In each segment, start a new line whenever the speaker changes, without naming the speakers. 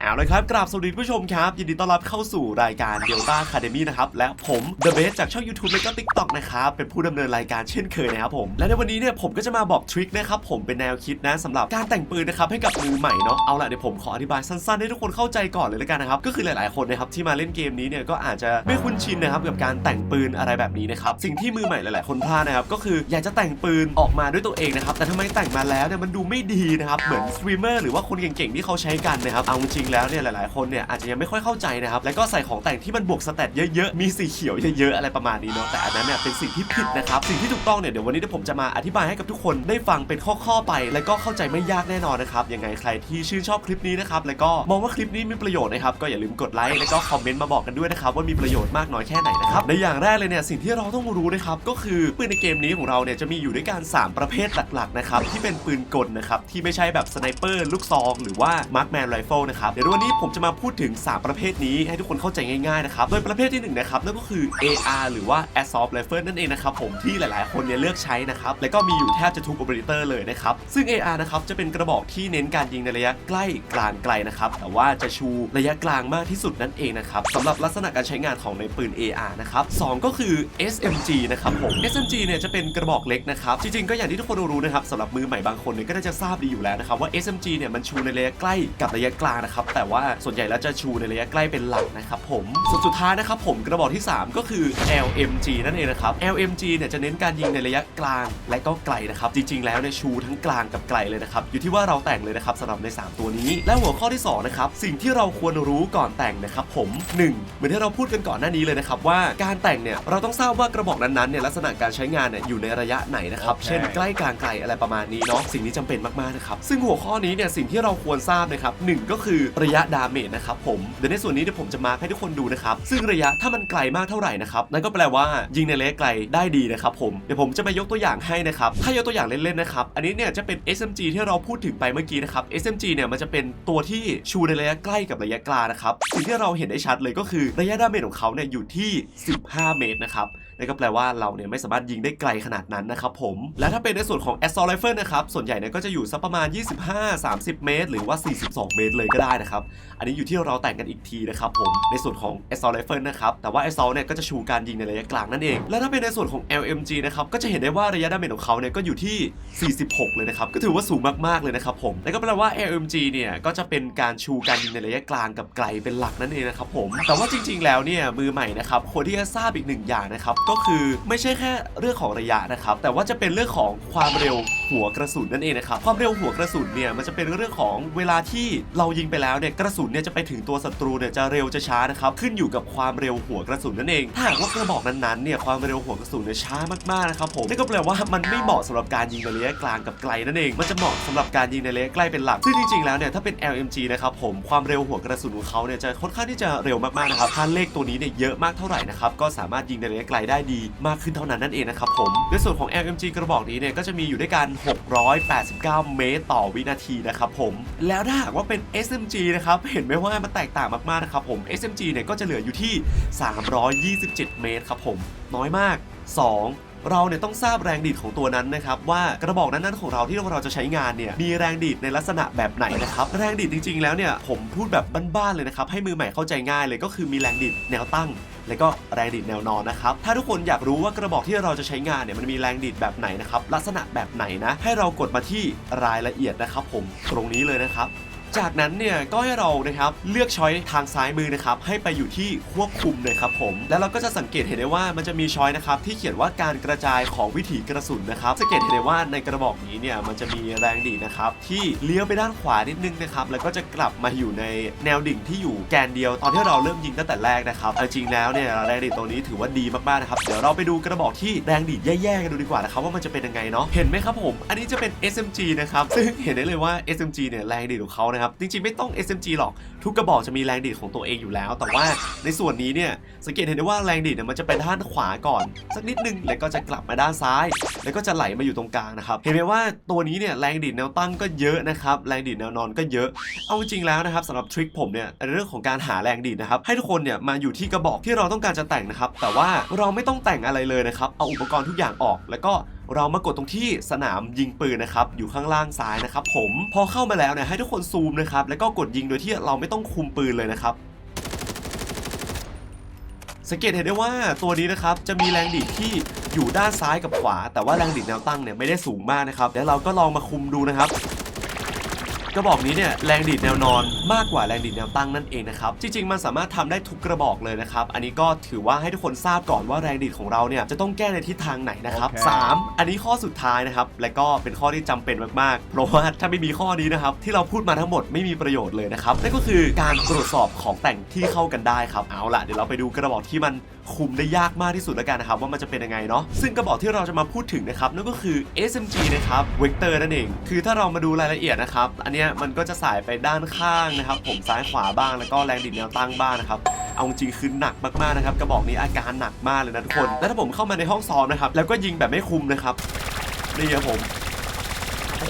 เอาละครับ กราบสวัสดีผู้ชมครับ ยินดีต้อนรับเข้าสู่รายการ Delta Academy นะครับ และผม The Best จากช่อง YouTube และก็ TikTok นะครับ เป็นผู้ดำเนินรายการเช่นเคยนะครับผม และในวันนี้เนี่ยผมก็จะมาบอกทริคนะครับ ผมเป็นแนวคิดนะสำหรับการแต่งปืนนะครับ ให้กับมือใหม่เนาะเอาล่ะเดี๋ยวผมขออธิบายสั้นๆ ให้ทุกคนเข้าใจก่อนเลยแล้วกันนะครับ ก็คือหลายๆคนนะครับที่มาเล่นเกมนี้เนี่ยก็อาจจะไม่คุ้นชินนะครับกับการแต่งปืนอะไรแบบนี้นะครับสิ่งที่มือใหม่หลายๆ คนพลาดนะครับก็คืออยากจะแต่งปืนออกมาด้วยตัวเองนะครับแต่ทำไมแต่งมาแล้วเนี่ยมันดูไม่ดีนะครับเหมือนสตรีมเมอร์หรือว่าคนเก่งๆที่เขาใช้กันนะครับเอาจริงแล้วเนี่ยหลายๆคนเนี่ยอาจจะยังไม่ค่อยเข้าใจนะครับแล้วก็ใส่ของแต่งที่มันบวกสเตตเยอะๆมีสีเขียวเยอะๆอะไรประมาณนี้เนาะแต่อันนั้นเนี่ยเป็นสิ่งที่ผิดนะครับสิ่งที่ถูกต้องเนี่ยเดี๋ยววันนี้ผมจะมาอธิบายให้กับทุกคนได้ฟังเป็นข้อๆไป แล้วก็เข้าใจไม่ยากแน่นอนนะครับยังไงใครที่ชื่นชอบคลิปนี้นะครับแล้วก็มองว่าคลิปนี้มีประโยชน์นะครับก็อย่าลืมกดไลค์แล้วก็คอมเมนต์มาบอกกันด้วยนะครับว่ามีประโยชน์มากน้อยแค่ไหนนะครับในอย่างแรกเลยเนี่ยสิ่งที่เราต้องรู้นะครับก็คือปืนในเกมนี้ของเราเนี่ยจะมีอยู่ด้วยกันสามประเภทหลักๆนะครับที่เป็นปืนกลนะครับที่ไม่ใช่แบบสไนเปอร์ลูกซอง หรือว่ามาร์คแมนไรเฟิลนะครับเดี๋ยววันนี้ผมจะมาพูดถึงสามประเภทนี้ให้ทุกคนเข้าใจง่ายๆนะครับโดยประเภทที่หนึ่งนะครับนั่นก็คือ AR หรือว่า Assault Rifle นั่นเองนะครับผมที่หลายๆ คนเนี่ยเลือกใช้นะครับแล้วก็มีอยู่แทบจะทุกโอเปอเรเตอร์เลยนะครับซึ่ง AR นะครับจะเป็นกระบอกที่เน้นการยิงในระยะใกล้กลางไกลนะครับแต่ว่าจะชูระยะกลางมากที่สุดนั่นเองนะครับสำหรับลักษณะการใช้งานของในปืน AR นะครับสองก็คือ SMG นะครับผม SMG เนี่ยจะเป็นกระบอกเล็กนะครับจริงๆก็อย่างที่ทุกคนรู้นะครับสำหรับมือใหม่บางคนเนี่ยก็น่าจะทราบดีอยู่แล้วนะครับว่า SMG เนี่ยมันชูในระยะใกล้กับระยะกลางนะครับแต่ว่าส่วนใหญ่แล้วจะชูในระยะใกล้เป็นหลักนะครับผมส่วนสุดท้ายนะครับผมกระบอกที่ 3 ก็คือ LMG นั่นเองนะครับ LMG เนี่ยจะเน้นการยิงในระยะกลางและก็ไกลนะครับ จริง ๆ แล้วเนี่ยชูทั้งกลางกับไกลเลยนะครับ อยู่ที่ว่าเราแต่งเลยนะครับสำหรับใน 3 ตัวนี้ และหัวข้อที่สองนะครับสิ่งที่เราควรรู้ก่อนแต่งนะครับผม 1. เหมือนที่เราพูดกันก่อนหน้านี้เลยนะครับว่าการแต่งเนี่ยเราต้องทราบว่ากระบอกนั้นๆเนี่ยลักษณะการใช้งานเนี่ยอยู่ในระยะไหนนะครับ
โอเค
เช่นใกล้กลางไกลอะไรประมาณนี้เนาะสิ่งนี้จำเป็นมากๆนะครับซึ่งหัวข้อนี้เนี่ยสิ่งที่เราควรทราบนะครับหนึ่งก็คือระยะดาเมจนะครับผมเดี๋ยวในส่วนนี้เดี๋ยวผมจะมาให้ทุกคนดูนะครับซึ่งระยะถ้ามันไกลมากเท่าไหร่นะครับนั่นก็แปลว่ายิงในระยะไกลได้ดีนะครับผมเดี๋ยวผมจะมายกตัวอย่างให้นะครับถ้ายกตัวอย่างเล่นๆนะครับอันนี้เนี่ยจะเป็น SMG ที่เราพูดถึงไปเมื่อกี้นะครับ SMG เนี่ยมันจะเป็นตัวที่ชูในระยะใกล้กับระยะกลางนะครับสิ่งที่เราเห็นได้ชัดเลยก็คือระยะดาเมจของเขาเนี่ยอยู่ที่ 15 เมตรนะครับนั่นก็แปลว่าเราเนี่ยไม่สามารถยิงได้ไกลขนาดนั้นนะครับผมและถ้าเป็นในส่วนของ Assault Rifle นะครับส่วนใหญ่เนี่ยก็จะอยู่สักประมาณ 25-30 เมตร หรือว่า 42 เมตรเลยก็ได้นะครับ อันนี้อยู่ที่เราแต่งกันอีกทีนะครับผม ในส่วนของ Assault Rifle นะครับ แต่ว่า Assault เนี่ยก็จะชูการยิงในระยะกลางนั่นเอง และถ้าเป็นในส่วนของ LMG นะครับ ก็จะเห็นได้ว่าระยะดาเมจของเขาเนี่ยก็อยู่ที่ 46 เลยนะครับ ก็ถือว่าสูงมากๆเลยนะครับผม และก็แปลว่า LMG เนี่ยก็จะเป็นการชูการยิงในระยะกลางกับไกลเป็นหลักนั่นเองนะครับผม แต่ว่าจริง ๆ แล้วเนี่ยมือใหม่นะครับควรที่จะทราบอีกหนึ่งอย่างนะครับก็คือไม่ใช่แค่เรื่องของระยะนะครับแต่ว่าจะเป็นเรื่องของความเร็วหัวกระสุนนั่นเองนะครับความเร็วหัวกระสุนเนี่ยมันจะเป็นเรื่องของเวลาที่เรายิงไปแล้วเนี่ยกระสุนเนี่ยจะไปถึงตัวศัตรูเนี่ยจะเร็วจะช้านะครับขึ้นอยู่กับความเร็วหัวกระสุนนั่นเองถ้าหากว่ากระบอกนั้นๆเนี่ยความเร็วหัวกระสุนเนี่ยช้ามากๆนะครับผมนั่นก็แปลว่ามันไม่เหมาะสำหรับการยิงในระยะกลางกับไกลนั่นเอง มันจะเหมาะสำหรับการยิงในระยะใกล้เป็นหลักซึ่งจริงๆแล้วเนี่ยถ้าเป็น LMG นะครับผมความเร็วหัวกระสุนของเขาเนี่ยจะค่อนข้างที่จะเร็วมากๆนะครับถ้าเลขตัวนี้เนี่ยเยอะมากเท่าไหร่นะครับก็สามารถยิงในระยะไกลได้ดีมากขึ้นเท่านั้นนั่นเองนะครับผมในส่วนของ LMG กระบอกนี้เนี่ยก็จะมีอยู่ด้วยกัน 689 เมตรต่อวินาทีนะครับผมแล้วถ้าหากว่าเป็น SMG นะครับเห็นไหมว่ามันแตกต่างมากๆนะครับผม SMG เนี่ยก็จะเหลืออยู่ที่ 327 เมตรครับผม น้อยมาก 2เราเนี่ยต้องทราบแรงดีดของตัวนั้นนะครับว่ากระบอกนั้นๆของเราที่เราจะใช้งานเนี่ยมีแรงดีดในลักษณะแบบไหนนะครับแรงดีดจริง ๆ แล้วเนี่ยผมพูดแบบบ้านๆเลยนะครับให้มือใหม่เข้าใจง่ายเลยก็คือมีแรงดีดแนวตั้ง แล้วก็แรงดีดแนวนอนนะครับถ้าทุกคนอยากรู้ว่ากระบอกที่เราจะใช้งานเนี่ยมันมีแรงดีดแบบไหนนะครับลักษณะแบบไหนนะให้เรากดมาที่รายละเอียดนะครับผมตรงนี้เลยนะครับ จากนั้นเนี่ยก็ให้เรานะครับเลือกช้อยทางซ้ายมือนะครับให้ไปอยู่ที่ควบคุมเลยครับผมแล้วเราก็จะสังเกตเห็นได้ว่ามันจะมีช้อยนะครับที่เขียนว่าการกระจายของวิถีกระสุนนะครับสังเกตเห็นได้ว่าในกระบอกนี้เนี่ยมันจะมีแรงดีนะครับที่เลี้ยวไปด้านขวานิดนึงนะครับแล้วก็จะกลับมาอยู่ในแนวดิ่งที่อยู่แกนเดียว ตอนที่เราเริ่มยิงตั้งแต่แรกนะครับเอาจริงแล้วเนี่ยแรงดีตรงนี้ถือว่าดีมากๆนะครับเดี๋ยวเราไปดูกระบอกที่แรงดีแย่ๆกันดูดีกว่านะครับว่ามันจะเป็นยังไงเนาะเห็นไหมครับผม อันนี้จะเป็น SMG นะครับซึ่งเห็นได้เลยว่า SMG เนี่ยแรงดีของเขานะครับจริงๆ ไม่ต้อง SMG หรอก ทุกกระบอกจะมีแรงดีดของตัวเองอยู่แล้ว แต่ว่าในส่วนนี้เนี่ย สังเกตเห็นได้ว่าแรงดีดเนี่ยมันจะไปด้านขวาก่อน สักนิดนึง แล้วก็จะกลับมาด้านซ้าย แล้วก็จะไหลมาอยู่ตรงกลางนะครับ เห็นไหมว่าตัวนี้เนี่ยแรงดีดแนวตั้งก็เยอะนะครับ แรงดีดแนวนอนก็เยอะ เอาจริงแล้วนะครับสำหรับทริคผมเนี่ยเรื่องของการหาแรงดีดนะครับ ให้ทุกคนเนี่ยมาอยู่ที่กระบอกที่เราต้องการจะแต่งนะครับ แต่ว่าเราไม่ต้องแต่งอะไรเลยนะครับ เอาอุปกรณ์ทุกอย่างออก แล้วก็ เรามากดตรงที่สนามยิงปืนนะครับอยู่ข้างล่างซ้ายนะครับผมพอเข้ามาแล้วเนี่ยให้ทุกคนซูมนะครับแล้วก็กดยิงโดยที่เราไม่ต้องคุมปืนเลยนะครับสังเกตเห็นได้ว่าตัวนี้นะครับจะมีแรงดีดที่อยู่ด้านซ้ายกับขวา แต่ว่าแรงดีดแนวตั้งเนี่ยไม่ได้สูงมากนะครับแล้วเราก็ลองมาคุมดูนะครับ กระบอกนี้เนี่ยแรงดีดแนวนอนมากกว่าแรงดีดแนวตั้งนั่นเองนะครับ จริง ๆ มันสามารถทำได้ทุกกระบอกเลยนะครับ อันนี้ก็ถือว่าให้ทุกคนทราบก่อนว่าแรงดีดของเราเนี่ยจะต้องแก้ในทิศทางไหนนะครับ
โอเค
สามอันนี้ข้อสุดท้ายนะครับ และก็เป็นข้อที่จำเป็นมากๆ เพราะว่าถ้าไม่มีข้อนี้นะครับที่เราพูดมาทั้งหมดไม่มีประโยชน์เลยนะครับนั่นก็คือการตรวจสอบของแต่งที่เข้ากันได้ครับเอาล่ะเดี๋ยวเราไปดูกระบอกที่มัน คุมได้ยากมากที่สุดแล้วกันนะครับว่ามันจะเป็นยังไงเนาะซึ่งกระบอกที่เราจะมาพูดถึงนะครับนั่นก็คือ SMG นะครับเวกเตอร์นั่นเอง คือถ้าเรามาดูรายละเอียดนะครับอันเนี้ยมันก็จะสายไปด้านข้างนะครับผมซ้ายขวาบ้างแล้วก็แรงดิดแนวตั้งบ้างนะครับเอาจริงคือหนักมากๆนะครับกระบอกนี้อาการหนักมากเลยนะทุกคน แล้วถ้าผมเข้ามาในห้องซ้อมนะครับแล้วก็ยิงแบบไม่คุมนะครับนี่ครับผม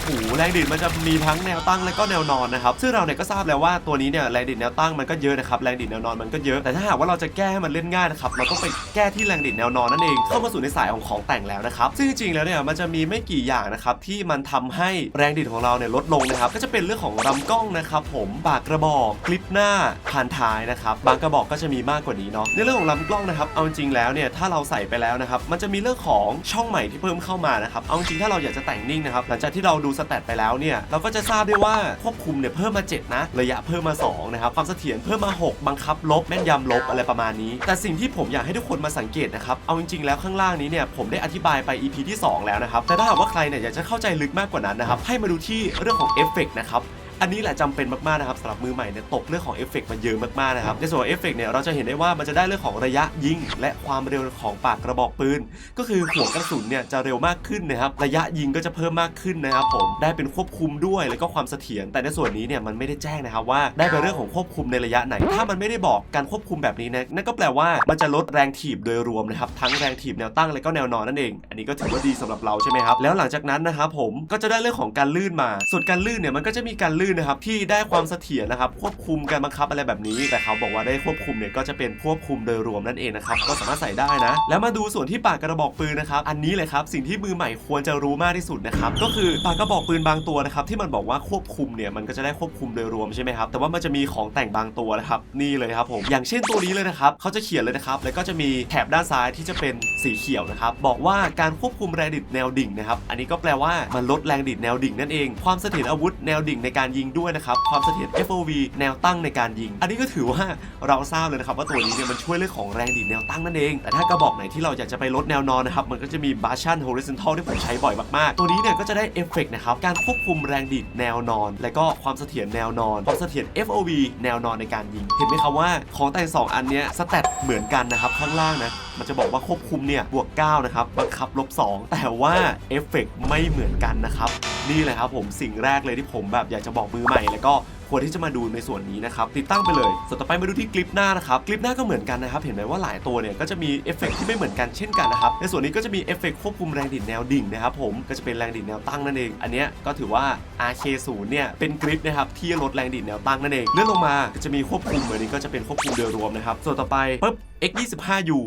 โอ้โหแรงดิดมันจะมีทั้งแนวตั้งและก็แนวนอนนะครับซึ่งเราเนี่ยก็ทราบแล้วว่าตัวนี้เนี่ยแรงดิดแนวตั้งมันก็เยอะนะครับแรงดิดแนวนอนมันก็เยอะแต่ถ้าหากว่าเราจะแก้ให้มันเล่นง่ายนะครับเราต้องไปแก้ที่แรงดิดแนวนอนนั่นเองเข้ามาสู่ในสายของของแต่งแล้วนะครับซึ่งจริงๆแล้วเนี่ยมันจะมีไม่กี่อย่างนะครับที่มันทำให้แรงดิดของเราเนี่ยลดลงนะครับก็จะเป็นเรื่องของลำกล้องนะครับผมปากกระบอกคลิปหน้าผ่านท้ายนะครับบางกระบอกก็จะมีมากกว่านี้เนาะในเรื่องของลำกล้องนะครับเอาจริงๆแล้วเนี่ยถ้าเราใส่ไปแล้วนะครับมันจะมีเรื่องของช่องใหม่ที่เพิ่มเข้ามานะครับเอาจริงถ้าเราอยากจะแต่งนิ่งนะครับหลังจากที่เราดูสแตทไปแล้วเนี่ยเราก็จะทราบได้ว่าควบคุมเนี่ยเพิ่มมา 7 นะ ระยะเพิ่มมา 2 นะครับ ความเสถียรเพิ่มมา 6 บังคับลบแม่นยำลบอะไรประมาณนี้ แต่สิ่งที่ผมอยากให้ทุกคนมาสังเกตนะครับ เอาจริงๆแล้วข้างล่างนี้เนี่ยผมได้อธิบายไป EP ที่ 2 แล้วนะครับแต่ถ้าหากว่าใครเนี่ยอยากจะเข้าใจลึกมากกว่านั้นนะครับให้มาดูที่เรื่องของเอฟเฟกต์นะครับ อันนี้แหละจำเป็นมากๆนะครับสำหรับมือใหม่เนี่ยตกเรื่องของเอฟเฟกต์มาเยอะมากๆนะครับในส่วนของเอฟเฟกต์เนี่ยเราจะเห็นได้ว่ามันจะได้เรื่องของระยะยิง และความเร็วของปากกระบอกปืน ก็คือหัวกระสุนเนี่ยจะเร็วมากขึ้นนะครับระยะยิงก็จะเพิ่มมากขึ้นนะครับผมได้เป็นควบคุมด้วยแล้วก็ความเสถียรแต่ในส่วนนี้เนี่ยมันไม่ได้แจ้งนะครับว่าได้เป็นเรื่องของควบคุมในระยะไหน ถ้ามันไม่ได้บอกการควบคุมแบบนี้นะนั่นก็แปลว่ามันจะลดแรงถีบโดยรวมนะครับทั้งแรงถีบแนวตั้งและก็แนวนอนนั่นเอง อันนี้ก็ถือว่าดีสำหรับเราใช่ไหมครับแล้วหลังจากนั้นนะครับผมก็จะได้เรื่องของการลื่นมาส่วนการลื่นเนี่ยมันก็จะมีการลื่นนะครับที่ได้ความเสถียรนะครับควบคุมการบังคับอะไรแบบนี้ แต่เขาบอกว่าได้ควบคุมเนี่ยก็จะเป็นควบคุมโดยรวมนั่นเองนะครับก็สามารถใส่ได้นะ แล้วมาดูส่วนที่ปากกระบอกปืนนะครับอันนี้เลยครับสิ่งที่มือใหม่ควรจะรู้มากที่สุดนะครับก็คือปากกระบอกปืนบางตัวนะครับที่มันบอกว่าควบคุมเนี่ยมันก็จะได้ควบคุมโดยรวมใช่ไหมครับแต่ว่ามันจะมีของแต่งบางตัวนะครับนี่เลยครับผมอย่างเช่นตัวนี้เลยนะครับเขาจะเขียนเลยนะครับแล้วก็จะมีแถบด้านซ้ายที่จะเป็นสีเขียวนะครับบอกว่าการควบคุมแรงดิดแนวดิ่งนะครับอันนี้ก็แปลว่ามันลดแรงดิดแนวดิ่งนั่นเองความเสถียรอาวุธแนวดิ่งในการยิงด้วยนะครับ ความเสถียร FOV แนวตั้งในการยิง อันนี้ก็ถือว่าเราทราบเลยนะครับว่าตัวนี้เนี่ยมันช่วยเรื่องของแรงดิดแนวตั้งนั่นเอง แต่ถ้ากระบอกไหนที่เราอยากจะไปลดแนวนอนนะครับมันก็จะมีบาชัน horizontal ที่ผมใช้บ่อยมากๆ ตัวนี้เนี่ยก็จะได้เอฟเฟกต์นะครับการควบคุมแรงดิดแนวนอน และก็ความเสถียรแนวนอน ความเสถียร FOV แนวนอนในการยิง เห็นไหมครับว่าของแต่งสองอันเนี้ยสแตทเหมือนกันนะครับข้างล่างนะ มันจะบอกว่าควบคุมเนี่ยบวก9นะครับบังคับลบ2แต่ว่าเอฟเฟกต์ไม่เหมือนกันนะครับนี่แหละครับผมสิ่งแรกเลยที่ผมแบบอยากจะบอกมือใหม่แล้วก็ควรที่จะมาดูในส่วนนี้นะครับติดตั้งไปเลย ส่วนต่อไปมาดูที่คลิปหน้านะครับคลิปหน้าก็เหมือนกันนะครับ เห็นไหมว่าหลายตัวเนี่ยก็จะมีเอฟเฟกต์ที่ไม่เหมือนกันเช่นกันนะครับ ในส่วนนี้ก็จะมีเอฟเฟกต์ควบคุมแรงดิ่งแนวดิ่งนะครับผมก็จะเป็นแรงดิ่งแนวตั้งนั่นเอง อันนี้ก็ถือว่า RK0 เนี่ยเป็นกริปนะครับที่ลดแรงดิ่งแนวตั้งนั่นเองเลื่อนลงมาก็จะมีควบคุมอันนี้ก็จะเป็นควบคุมโดยรวมนะครับส่วนต่อไปปุ๊บ X25U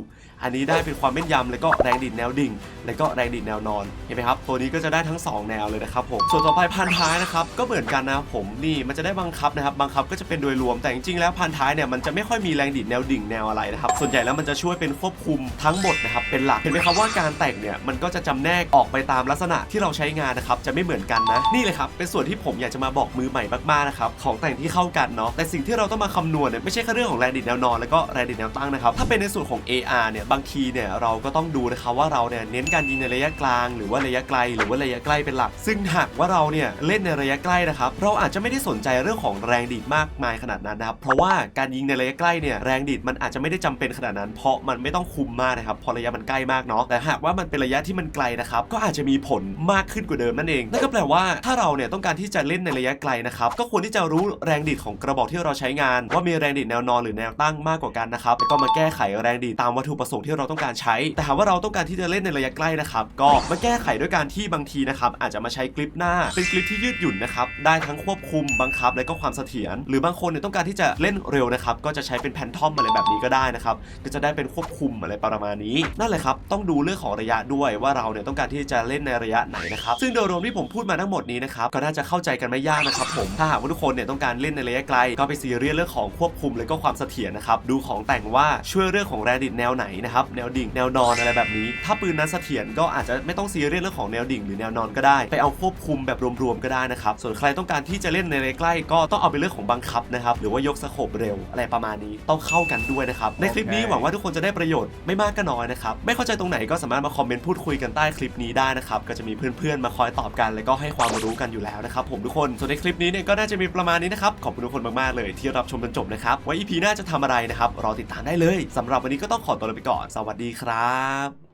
อันนี้ได้เป็นความแม่นยำแล้วก็แรงดิ่งแนวดิ่ง แล้วก็แรงดิ่งแนวนอน เห็นไหมครับ ตัวนี้ก็จะได้ทั้ง 2 แนวเลยนะครับผม ส่วนต่อไปพันท้ายนะครับ ก็เหมือนกันนะผม นี่มันจะได้บังคับนะครับ บังคับก็จะเป็นโดยรวม แต่จริงๆแล้วพันท้ายเนี่ยมันจะไม่ค่อยมีแรงดิ่งแนวดิ่งแนวอะไรนะครับ ส่วนใหญ่แล้วมันจะช่วยเป็นควบคุมทั้งหมดนะครับ เป็นหลัก เห็นไหมครับว่าการแต่งเนี่ยมันก็จะจำแนกออกไปตามลักษณะที่เราใช้งานนะครับ จะไม่เหมือนกันนะ นี่เลยครับ เป็นส่วนที่ผมอยากจะมาบอกมือใหม่มากๆนะครับ ของแต่งที่เข้ากันเนาะ แต่สิ่งที่เราต้องมาคำนวณเนี่ยไม่ใช่แค่เรื่องของแรงดิ่งแนวนอนแล้วก็แรงดิ่งแนวตั้งนะครับถ้าเป็นในส่วนของ AR เนี่ยบางทีเนี่ยเราก็ต้องดูนะครับว่าเราเนี่ยเน้นการยิงในระยะกลาง หรือว่าระยะไกล หรือว่าระยะใกล้เป็นหลัก ซึ่งหากว่าเราเนี่ยเล่นในระยะใกล้นะครับเราอาจจะไม่ได้สนใจเรื่องของแรงดีดมากมายขนาดนั้นนะครับเพราะว่าการยิงในระยะใกล้เนี่ยแรงดีดมันอาจจะไม่ได้จำเป็นขนาดนั้น เพราะมันไม่ต้องคุมมากนะครับพอระยะมันใกล้มากเนาะแต่หากว่ามันเป็นระยะที่มันไกลนะครับก็อาจจะมีผลมากขึ้นกว่าเดิมนั่นเองนั่นก็แปลว่าถ้าเราเนี่ยต้องการที่จะเล่นในระยะไกลนะครับก็ควรที่จะรู้แรงดีดของกระบอกที่เราใช้งาน ว่ามีแรงดีดแนวนอนหรือแนวตั้งมากกว่ากันนะครับแล้วก็มาแก้ก้ไขแรงดีตามวัตถุประสงค์ที่เราต้องการใช้ แต่หากว่าเราต้องการที่จะเล่นในระยะใกล้นะครับ ก็มาแก้ไขด้วยการที่บางทีนะครับอาจจะมาใช้กริปหน้า เป็นกริปที่ยืดหยุ่นนะครับได้ทั้งควบคุมบังคับและก็ความเสถียรหรือบางคนเนี่ยต้องการที่จะเล่นเร็วนะครับก็จะใช้เป็นแพนทอมอะไรแบบนี้ก็ได้นะครับก็จะได้เป็นควบคุมอะไรประมาณนี้นั่นแหละครับต้องดูเรื่องของระยะด้วยว่าเราเนี่ยต้องการที่จะเล่นในระยะไหนนะครับซึ่งโดยรวมที่ผมพูดมาทั้งหมดนี้นะครับก็น่าจะเข้าใจกันไม่ยากนะครับผมถ้าหากว่าทุกคนเนี่ยต้องการเล่นในระยะไกลก็ไปซีเรียสเรื่องของควบคุมและก็ความเสถียรนะครับดูของแต่งว่าชวยเรื่องของแรงดิดแนวไหนนะครับแนวดิ่งแนวนอนอะไรแบบนี้ ถ้าปืนนั้นเสถียรก็อาจจะไม่ต้องซีเรียสเรื่องของแนวดิ่งหรือแนวนอนก็ได้ ไปเอาควบคุมแบบรวมๆก็ได้นะครับส่วนใครต้องการที่จะเล่นในระยะใกล้ก็ต้องเอาเป็นเรื่องของบังคับนะครับหรือว่ายกสโคปเร็วอะไรประมาณนี้ต้องเข้ากันด้วยนะครับในคลิปนี้หวังว่าทุกคนจะได้ประโยชน์ไม่มากก็น้อยนะครับไม่เข้าใจตรงไหนก็สามารถมาคอมเมนต์พูดคุยกันใต้คลิปนี้ได้นะครับก็จะมีเพื่อนๆมาคอยตอบกันแล้วก็ให้ความรู้กันอยู่แล้วนะครับผมทุกคนส่วนในคลิปนี้เนี่ยก็น่าจะมีประมาณนี้นะครับขอบคุณทุกคนมากๆเลย ที่รับชมจนจบนะครับไว้ EP หน้าจะทำอะไรนะครับรอติดตามได้เลยสำหรับวันนี้ก็ต้องขอตัวลาไปก่อน สวัสดีครับ